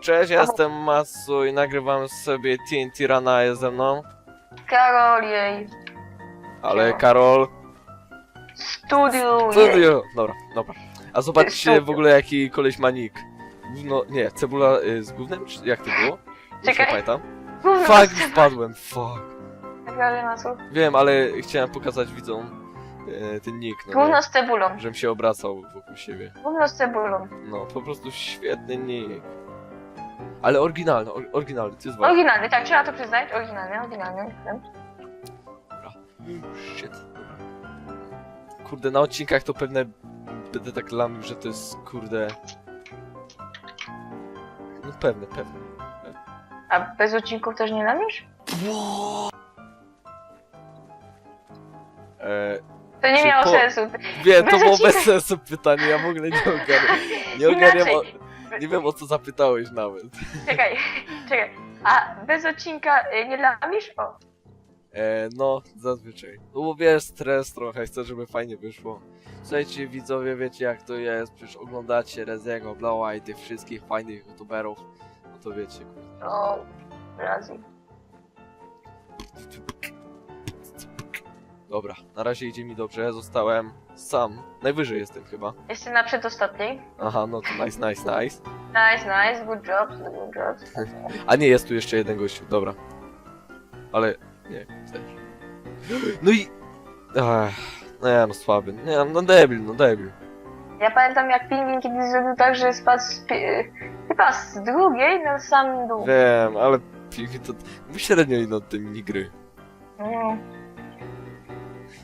Cześć, ja jestem Masu i nagrywam sobie TNT Rana jest ze mną. Karol jej. Ale. Karol. Studiu Co jej. ty? Dobra, dobra. A zobaczcie Studio. w ogóle jaki koleś ma nick. No nie, cebula y, z gównem? Czy jak to było? Już nie Czekaj. pamiętam. Gówno Fuck, wpadłem, fuck. Karol Masu. Wiem, ale chciałem pokazać widzom y, ten nick, no Gówno nie? z cebulą. Żebym się obracał wokół siebie. Gówno z cebulą. No, po prostu świetny nick. Ale oryginalny, or, oryginalny, ty jest ważny. Oryginalny, tak, trzeba to przyznać. Oryginalny, oryginalny. Shit. Kurde, na odcinkach to pewnie będę tak lamił, że to jest kurde... No pewne, pewne. A bez odcinków też nie lamisz? E, To nie miało po- sensu. wiem, to było bez sensu pytanie, ja w ogóle nie ogarniam. Nie ogarniam, o, nie wiem o co zapytałeś nawet. Czekaj, czekaj. A bez odcinka y, nie lamisz? O. E, no, zazwyczaj. No bo wiesz, stres trochę, chcę, żeby fajnie wyszło. Słuchajcie, widzowie, wiecie jak to jest, przecież oglądacie Reziego, Blowa i tych wszystkich fajnych youtuberów. No to wiecie, kurde. O. Razy. Dobra, na razie idzie mi dobrze, zostałem sam. Najwyżej jestem chyba. Jeszcze na przedostatniej. Aha, no to nice, nice, nice. Nice, nice, good job, good job. A nie, jest tu jeszcze jeden gościu, dobra. Ale, nie, też. No i... Ach, nie, no słaby. Nie, no debil, no debil. Ja pamiętam jak pingwin kiedyś zrobił tak, że spadł z, pi- chyba z drugiej na sam dół. Wiem, ale Pingwin to... Średnio idą te minigry. Mm.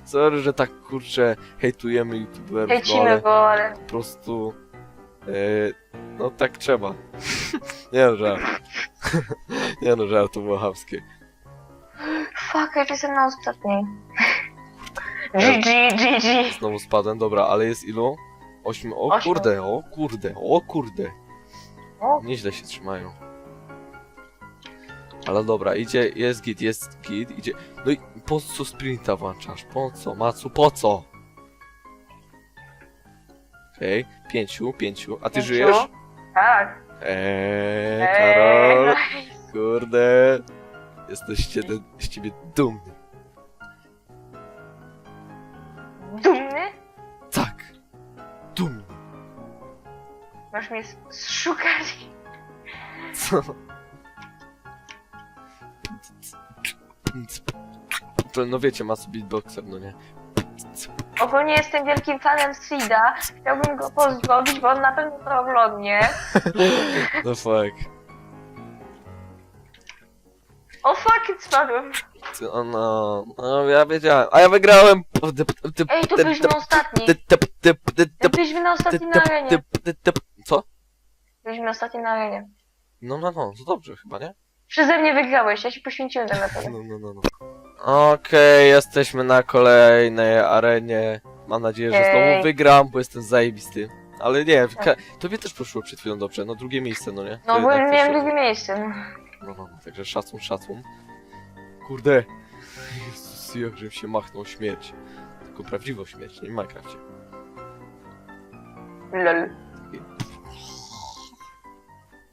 Sorry, że tak kurczę hejtujemy youtuberów, no Hejcimy ale go, ale po prostu... E, no tak trzeba. nie no, żart. nie no, żart to było chamskie. fuck, ja jestem na ostatniej. GG, GG. Znowu spadłem, dobra, ale jest ilu? Ośmiu. O Ośmiu. kurde, o kurde, o kurde. O. Nieźle się trzymają. Ale dobra, idzie, jest git, jest git, idzie. No i po co sprinta włączasz? Po co? Macu, po co? Okej, pięciu, pięciu. A ty Pięciu? żyjesz? Tak. Eee, Ej, Karol, nice. kurde. Jesteście z ciebie dumny. Dumny? Tak, dumny. Masz mnie s-. Co? No wiecie, ma beatboxer, no nie? Ogólnie jestem wielkim fanem Sida. Chciałbym go pozdrowić, bo on na pewno to oglądnie. No fuck. O fuck, spadłem. Ty, o no, no ja wiedziałem. A ja wygrałem! Ej, tu byliśmy ostatni. Byliśmy na ostatnim na arenie. Co? Byliśmy ostatni na arenie. No, no, no, to dobrze chyba, nie? Przeze mnie wygrałeś, ja się poświęciłem tak naprawdę. No, no, no. no. Okej, jesteśmy na kolejnej arenie. Mam nadzieję, że znowu Ej. wygram, bo jestem zajebisty. Ale nie, ka- tobie też poszło przed chwilą dobrze, no drugie miejsce, no nie? No To bo jednak miałem też- drugie miejsce. no. No, no, no, także szacun, szacun. Kurde. Jezus, jakżem się machnął śmierć. Tylko prawdziwą śmierć, nie w Minecrafcie. Lol.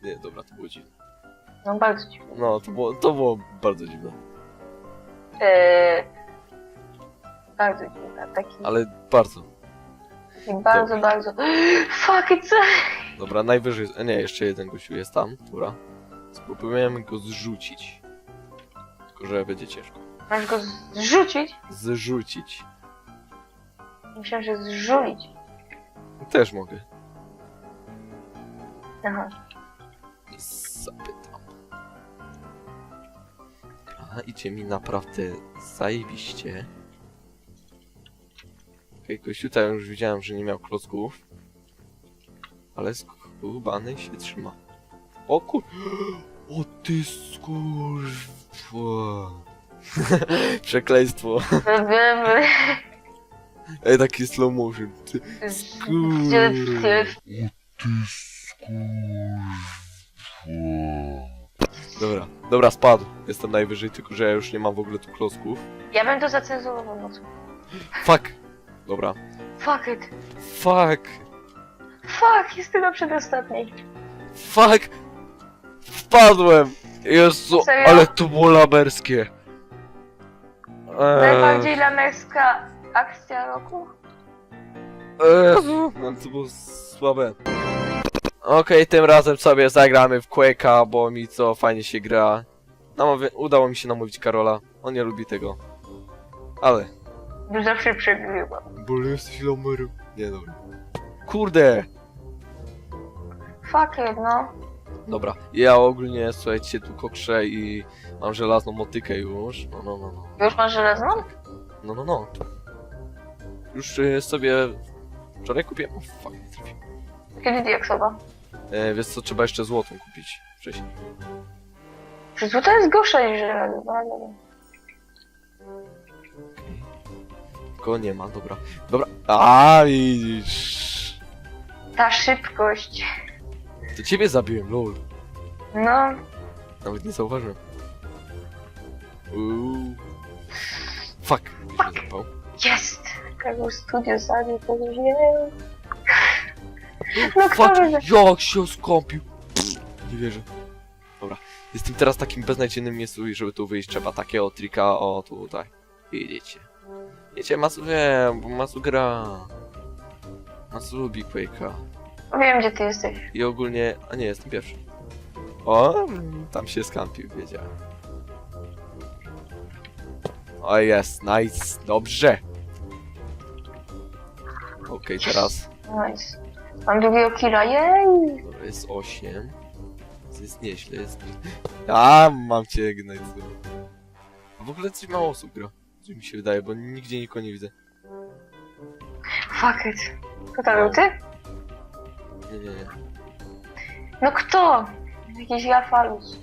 Nie, dobra, to było dziwne. No bardzo ci. No, to było, to było bardzo dziwne. Eee, bardzo dziwna, taki, Ale bardzo. taki bardzo, bardzo. Fuck, co? Dobra, najwyżej... e, Nie, jeszcze jeden gościu jest tam, dobra. Spróbujemy go zrzucić. Tylko, że będzie ciężko. Masz go zrzucić? Zrzucić. Myślałem, że zżulić. Też mogę. Aha. Zapytam. A idzie mi naprawdę zajebiście. Okej, kościuta już widziałem, że nie miał klocków. Ale skubany się trzyma. O kur... O ty skurw... Przekleństwo. Ej, taki slow motion. Ty... Dobra, dobra, spadł. Jestem najwyżej, tylko że ja już nie mam w ogóle tu klocków. Ja bym to zacenzurował mocno. Fuck! Dobra. Fuck it. Fuck! Fuck, jestem na przedostatniej. Fuck! Wpadłem! Jezu, Serio? ale to było laberskie. Eee, Najbardziej lamerska akcja roku? Jezu, no to było słabe. Okej, tym razem sobie zagramy w Quake'a, bo mi co fajnie się gra. Namówi- udało mi się namówić Karola. On nie lubi tego. Ale. Zawsze przegrywam. Bo jesteś lamerem. Nie dobra. Kurde! Fuck it, no. Dobra, ja ogólnie, słuchajcie, tu kokrzę i mam żelazną motykę już. No, no, no, no. Już masz żelazną? No, no, no. Już y, sobie wczoraj kupiłem. O, fuck, nie trafiłem. Kiedy diaksowa? E, wiesz co, trzeba jeszcze złotą kupić wcześniej. Złota jest gorsza niż żelazo. no, ale dobra. Tylko nie ma, dobra. Dobra. A widzisz. Ta szybkość. To ciebie zabiłem, lol. No, Nawet nie zauważyłem. Uuu. Fuck. Już złapał. jest! Karol Studio zabił kogoś, nie No kto wie? jak się skąpił. Nie wierzę. Dobra. Jestem teraz w takim beznadziejnym miejscu i żeby tu wyjść trzeba takiego trika, o tutaj. Widzicie. Wiecie, Masu wiem, bo Masu gra. Masu lubi Quake'a. Wiem, gdzie ty jesteś. I ogólnie... A nie, jestem pierwszy. O, tam się skampił, wiedziałem. O, jest, nice, dobrze. Okej, teraz... Nice. Mam drugiego killa, jej! Dobra, jest 8. Jest nieźle, jest... A, mam cię, Gnajcu. A w ogóle coś mało osób gra. Co mi się wydaje, bo nigdzie nikogo nie widzę. Fuck it. Kto to był, ty? Nie, nie, nie. No kto? Jakiś Rafalus.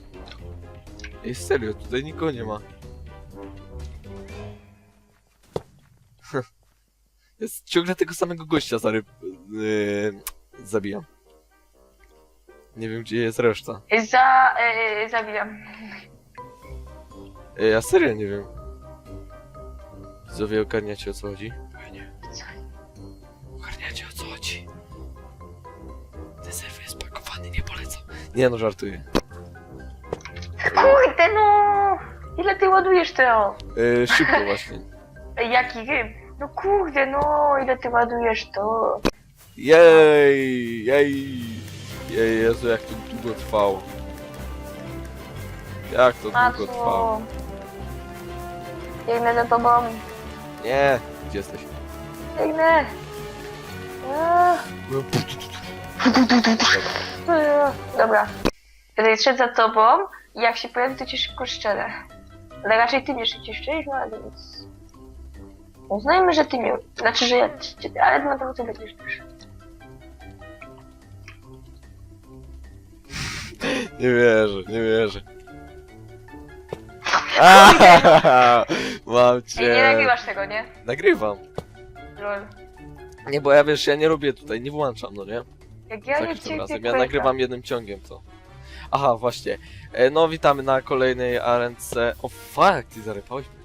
Ej, serio, tutaj nikogo nie ma. Jest ciągle tego samego gościa zaryb... Yy, zabijam. Nie wiem, gdzie jest reszta. Za... Yy, zabijam. Ej, ja serio nie wiem. Widzowie, ogarniacie o co chodzi? Nie. Ogarniacie o co chodzi? Ten serwer jest pakowany, nie polecam. Nie no, żartuję. Kurde no! Ile ty ładujesz to? Yy, szybko właśnie. Jaki ryb? No kurde no, ile ty ładujesz to? Jej, jej, jej, Jezu, jak to długo trwało. Jak to długo trwało. Matko. Biegnę za tobą. Nie, gdzie jesteś? Biegnę. Eee. Dobra. Kiedy szedł za tobą i jak się pojawi, to cię szybko szczelę. Ale raczej ty mnie szybciej szczelisz, no ale więc... Uznajmy, że ty mnie... Znaczy, że ja cię... Ale na pewno ty będziesz też. Nie wierzę, nie wierzę. Aaaa, Mam Ej, cię. nie nagrywasz tego, nie? Nagrywam. Lol. Nie, bo ja wiesz, ja nie robię tutaj, nie włączam, no nie? Jak ja Za nie każdym razem. Ja nagrywam jednym ciągiem to. Aha, właśnie. E, no, witamy na kolejnej arence. O fuck, ty zarypałeś mnie.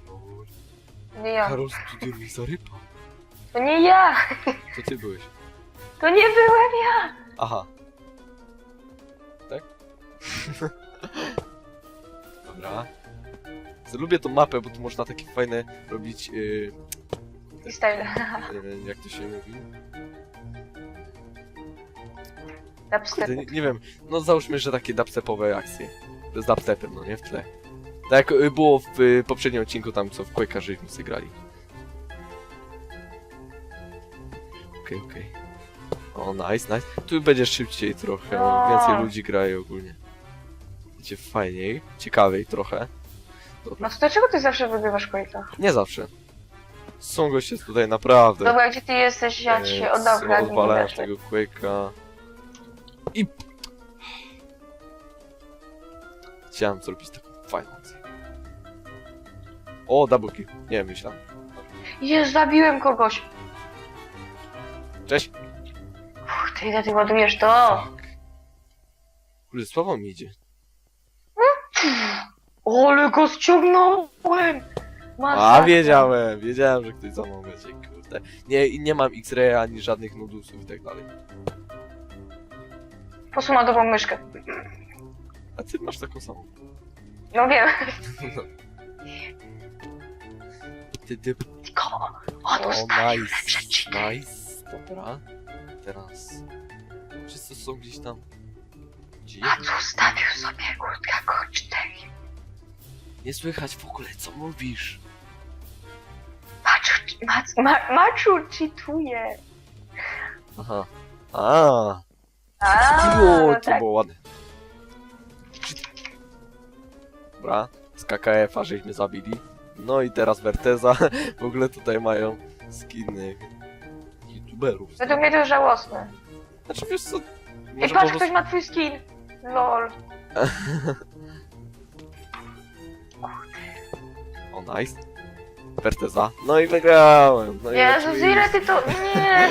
Nie ja. Karol Studio mi zarypał. To nie ja! To ty byłeś. To nie byłem ja! Aha. Tak? Dobra. Lubię tą mapę, bo tu można takie fajne robić. Yy, I style. yy, jak to się mówi? Dubstep. Kurde, nie, nie wiem. No załóżmy, że takie dubstepowe akcje. Z dubstepem, no nie? W tle. Tak jak y, było w y, poprzednim odcinku tam, co w Quake'a sobie grali. Okej, okej. O, nice, nice. Tu będzie szybciej trochę, więcej ludzi gra i ogólnie. Będzie fajniej, ciekawiej trochę. No to dlaczego ty zawsze wygrywasz Quake'a? Nie zawsze. Są goście tutaj naprawdę. Dobra, gdzie ty jesteś? Ja ci się fragment. Odwalałem tego Quake'a. I... Chciałem zrobić taką fajną akcję. O, double kill. Nie, myślałem. Jest, zabiłem kogoś. Cześć. Uff, ty ile ty ładujesz to? Fuck. Kurde, słabo mi idzie. Ole go ściągnąłem! A, Masakra. wiedziałem, wiedziałem, że ktoś za mną będzie, kurde. Nie, i nie mam X-raya ani żadnych nudusów i tak dalej. Posuma dobrą myszkę. A ty masz taką samą. No wiem. Ty, ty, Tylko on nice, nice. Dobra. Teraz. Wszyscy są gdzieś tam. Gdzie? A tu ustawił sobie kurtka K4. Nie słychać w ogóle, co mówisz. Maczu, mac, ma, Maczu cheatuje. Aha. A, A, jo, no to tak. było ładne. Dobra, z KKF-a żeśmy zabili. No i teraz Verteza. W ogóle tutaj mają skiny youtuberów. Według mnie to jest żałosne. Znaczy wiesz co? I Może patrz, po ktoś ma twój skin. Lol. O, nice. Verteza. No i wygrałem. No i Jezus, oczywiście. ile ty to... Nie.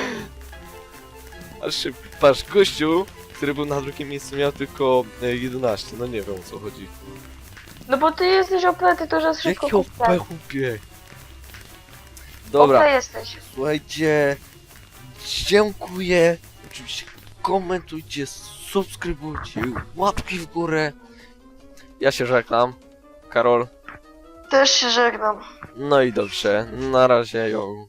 Aż się, patrz, gościu, który był na drugim miejscu miał tylko e, 11. No nie wiem o co chodzi. No bo ty jesteś OP, ty to że szybko Jaki OP kupisz. chłopie? Dobra, jesteś. słuchajcie. Dziękuję. Oczywiście komentujcie, subskrybujcie, łapki w górę. Ja się żegnam. Karol. Też się żegnam. No i dobrze. Na razie ją.